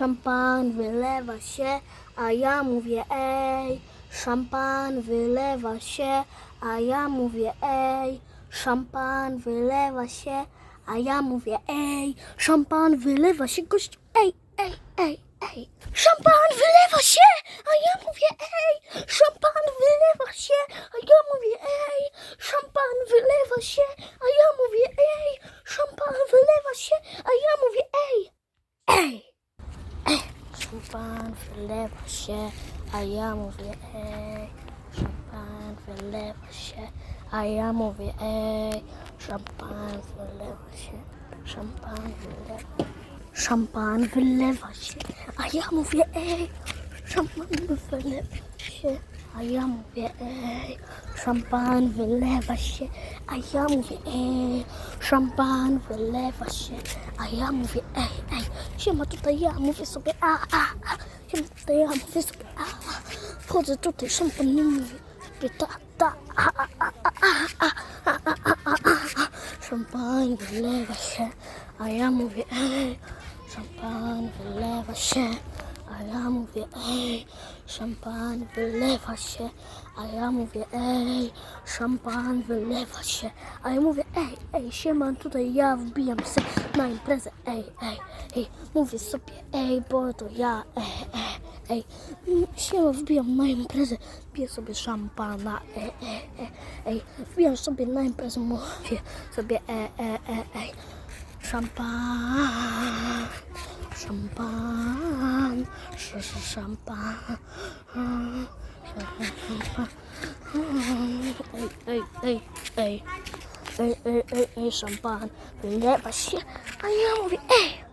Szampan wylewa się, a ja mówię ej. Szampan wylewa się, a ja mówię ej. Szampan wylewa się, a ja mówię ej. Szampan wylewa się, gość ej, ej, ej, ej. Szampan wylewa się, a ja mówię ej. Szampan wylewa się, a ja mówię ej. Szampan wylewa się, a ja mówię ej. Szampan wylewa się, a ja mówię ej. Ej. Szampan wylewa się, a ja mówię ej. Szampan wylewa się, a ja mówię ej. Szampan wylewa się, szampan wylewa Szampan wylewa się, a ja mówię ej. Szampan wylewa się, a ja mówię ej. Szampan wylewa się, a ja mówię ej. Szampan wylewa się, a ja mówię ej, ej. Siema tutaj ja mówię sobie a, a, a. Siema tutaj ja mówię sobie a, a. Wchodzę tutaj, szampan nie mówi sobie ta, ta, a, a, a, a, a, a, a, a, a, a, a. Szampan wylewa się, a ja mówię ej. Szampan wylewa się, a ja mówię ej. Szampan wylewa się, a ja mówię ej. Szampan wylewa się, a ja mówię ej, ej, siema, tutaj ja wbijam się na imprezę, ej, ej, ej. Mówię sobie ej, bo to ja, ej, ej, ej. Mm, Siema, wbijam na imprezę, piję sobie szampana, ej, ej, ej, ej. Wbijam sobie na imprezę, mówię sobie ej, ej, ej, ej. Szampan, szampan, sz, sz, szampan, szampan. Ej, ej, ej, ej, ej, ej, ej, ej, szampan, wylewa się, a ja mówię, ej,